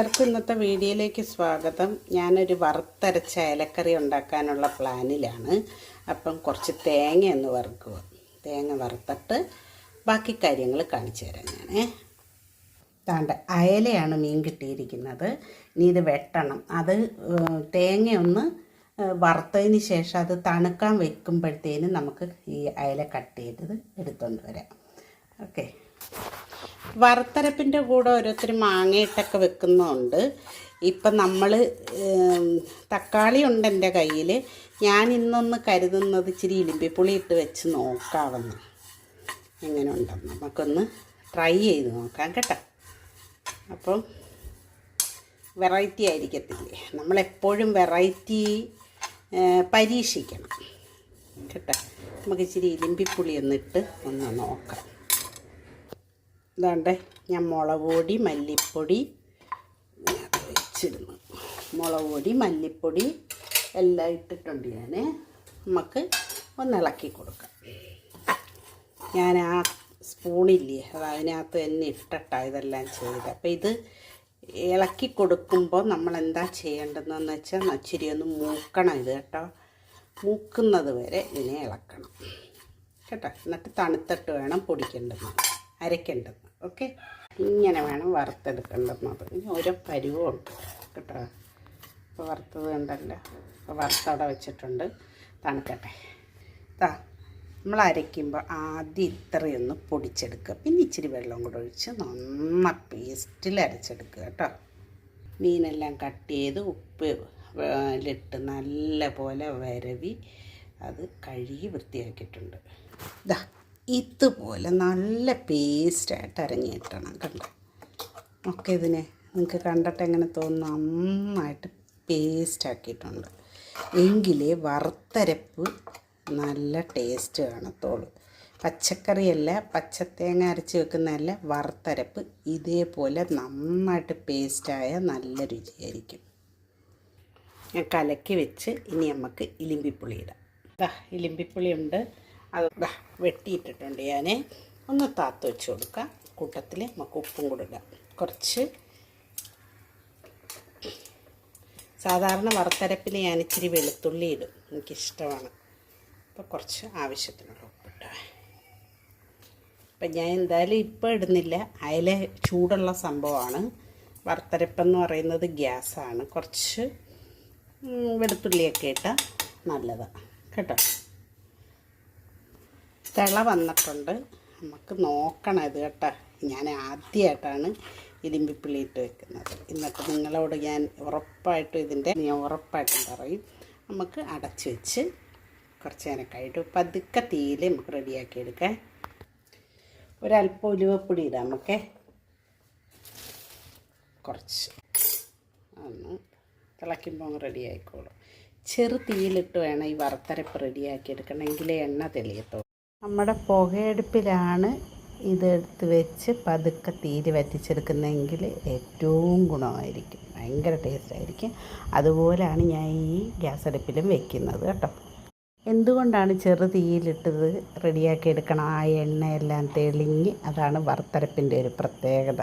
ഇന്നത്തെ വീഡിയോയിലേക്ക് സ്വാഗതം. ഞാനൊരു വറുത്തരച്ച ഇലക്കറി ഉണ്ടാക്കാനുള്ള പ്ലാനിലാണ്. അപ്പം കുറച്ച് തേങ്ങ ഒന്ന് വറുക്കുക. തേങ്ങ വറുത്തിട്ട് ബാക്കി കാര്യങ്ങൾ കാണിച്ചു തരാം ഞാനേ. താണ്ട അയലയാണ് മീൻ കിട്ടിയിരിക്കുന്നത്. ഇനി ഇത് വെട്ടണം. അത് തേങ്ങ ഏഹ്, വറുത്തതിന് ശേഷം അത് തണുക്കാൻ വെക്കുമ്പോഴത്തേനും നമുക്ക് ഈ അയല കട്ട് ചെയ്തത് എടുത്തുകൊണ്ട് വരാം. ഓക്കെ. വറുത്തരപ്പിന്റെ കൂടെ ഓരോരുത്തർ മാങ്ങയിട്ടൊക്കെ വെക്കുന്നുണ്ട് ഇപ്പം നമ്മൾ തക്കാളി ഉണ്ട് എന്റെ കയ്യിൽ ഞാൻ ഇന്നൊന്ന് കരുതുന്നത് ഇച്ചിരി ഇലിമ്പിപ്പുളി ഇട്ട് വെച്ച് നോക്കാമെന്ന് എങ്ങനെ ഉണ്ടെന്ന് നമുക്കൊന്ന് ട്രൈ ചെയ്ത് നോക്കാം കേട്ടോ. അപ്പം വെറൈറ്റി ആയിരിക്കത്തില്ലേ? നമ്മളെപ്പോഴും വെറൈറ്റി പരീക്ഷിക്കണം. കേട്ടോ. നമുക്ക് ഇച്ചിരി ഇലിമ്പിപ്പുളി ഒന്നിട്ട് ഒന്ന് നോക്കാം. ഇതാണ്ട് ഞാൻ മുളക് പൊടി മല്ലിപ്പൊടി വെച്ചിരുന്നു മുളക് പൊടി മല്ലിപ്പൊടി എല്ലാം ഇട്ടിട്ടുണ്ട് ഞാൻ നമുക്ക് ഒന്ന് ഇളക്കി കൊടുക്കാം. ഞാൻ ആ സ്പൂണില്ലേ അത് അതിനകത്ത് തന്നെ ഇട്ടിട്ടാണ് ഇതെല്ലാം ചെയ്ത് അപ്പോൾ ഇത് ഇളക്കി കൊടുക്കുമ്പോൾ നമ്മൾ എന്താ ചെയ്യേണ്ടതെന്ന് വെച്ചാൽ ഇച്ചിരി ഒന്ന് മൂക്കണം ഇത് കേട്ടോ. മൂക്കുന്നത് വരെ ഇതിനെ ഇളക്കണം. കേട്ടോ എന്നിട്ട് തണുത്തിട്ട് വേണം പൊടിക്കേണ്ടത്. അരയ്ക്കേണ്ടത് ഓക്കെ? ഇങ്ങനെ വേണം വറുത്തെടുക്കേണ്ടത് ഇനി ഓരോ പരുവമുണ്ട് കേട്ടോ. ഇപ്പോൾ വറുത്തത് ഉണ്ടല്ലോ ഇപ്പോൾ വറുത്തവിടെ വെച്ചിട്ടുണ്ട്. തണുക്കട്ടെ. താ നമ്മൾ അരയ്ക്കുമ്പോൾ ആദ്യം ഇത്രയൊന്ന് പൊടിച്ചെടുക്കുക. പിന്നെ ഇച്ചിരി വെള്ളം കൂടെ ഒഴിച്ച് നന്ന പേസ്റ്റിൽ അരച്ചെടുക്കുക കേട്ടോ. മീനെല്ലാം കട്ട് ചെയ്ത് ഉപ്പ് ലിട്ട് നല്ല പോലെ വരവി അത് കഴുകി വൃത്തിയാക്കിയിട്ടുണ്ട്. ഇതാ ഇതുപോലെ നല്ല പേസ്റ്റായിട്ട് അരഞ്ഞ് കിട്ടണം കണ്ടോ? ഒക്കെ ഇതിനെ നിങ്ങൾക്ക് കണ്ടിട്ട് എങ്ങനെ തോന്നുന്നു? നന്നായിട്ട് പേസ്റ്റാക്കിയിട്ടുണ്ട് എങ്കിലേ വറുത്തരപ്പ് നല്ല ടേസ്റ്റ് കാണത്തുള്ളൂ. പച്ചക്കറിയല്ല പച്ചത്തേങ്ങ അരച്ച് വെക്കുന്നതല്ല വറുത്തരപ്പ് ഇതേപോലെ നന്നായിട്ട് പേസ്റ്റായ നല്ല രുചിയായിരിക്കും. ഞാൻ കലക്കി വെച്ച് ഇനി നമുക്ക് ഇലിമ്പിപ്പുളി ഇടാം. ദാ ഇലിമ്പിപ്പുളി ഉണ്ട്. അത് വെട്ടിയിട്ടിട്ടുണ്ട് ഞാൻ ഒന്ന് താത്ത് വെച്ച് കൊടുക്കാം. കൂട്ടത്തിൽ നമുക്ക് ഉപ്പും കൊടുക്കാം കുറച്ച് സാധാരണ വറുത്തരപ്പിൽ ഞാൻ ഇച്ചിരി വെളുത്തുള്ളി ഇടും. എനിക്കിഷ്ടമാണ്. അപ്പോൾ കുറച്ച് ആവശ്യത്തിനുള്ള ഉപ്പിട്ടാ. അപ്പം ഞാൻ എന്തായാലും ഇപ്പോൾ ഇടുന്നില്ല. അതിലെ ചൂടുള്ള സംഭവമാണ്. വറുത്തരപ്പെന്ന് പറയുന്നത് ഗ്യാസാണ്. കുറച്ച് വെളുത്തുള്ളിയൊക്കെ ഇട്ടാൽ നല്ലതാണ് കേട്ടോ? തിള വന്നിട്ടുണ്ട്. നമുക്ക് നോക്കണം ഇത് കേട്ടോ. ഞാൻ ആദ്യമായിട്ടാണ് ഇരുമ്പിപ്പിള്ളി ഇട്ട് വെക്കുന്നത്. എന്നിട്ട് നിങ്ങളോട് ഞാൻ ഉറപ്പായിട്ടും ഇതിന്റെ ഞാൻ ഉറപ്പായിട്ടും പറയും. നമുക്ക് അടച്ച് വെച്ച് കുറച്ച് നേരം കഴിഞ്ഞിട്ട് പതുക്കെ തീയിൽ നമുക്ക് റെഡിയാക്കി എടുക്കാം. ഒരല്പം ഉലുവപ്പൊടി ഇടാം. നമുക്ക് കുറച്ച്. ഒന്ന് തിളയ്ക്കുമ്പോൾ റെഡി ആയിക്കോളും. ചെറു തീയിലിട്ട് വേണം ഈ വറുത്തരപ്പ് റെഡിയാക്കി എടുക്കണമെങ്കിൽ എണ്ണ തെളിയത്തുള്ളൂ. നമ്മുടെ പുകയെടുപ്പിലാണ് ഇതെടുത്ത് വെച്ച് പതുക്കെ തീര് വറ്റിച്ചെടുക്കുന്നതെങ്കിൽ ഏറ്റവും ഗുണമായിരിക്കും. ഭയങ്കര ടേസ്റ്റ് ആയിരിക്കും. അതുപോലെയാണ് ഞാൻ ഈ ഗ്യാസ് അടുപ്പിലും വെക്കുന്നത് കേട്ടോ. എന്തുകൊണ്ടാണ് ചെറു തീയിലിട്ടത് റെഡിയാക്കി എടുക്കണം? ആ എണ്ണയെല്ലാം തെളിഞ്ഞ് അതാണ് വറുത്തരപ്പിന്റെ ഒരു പ്രത്യേകത.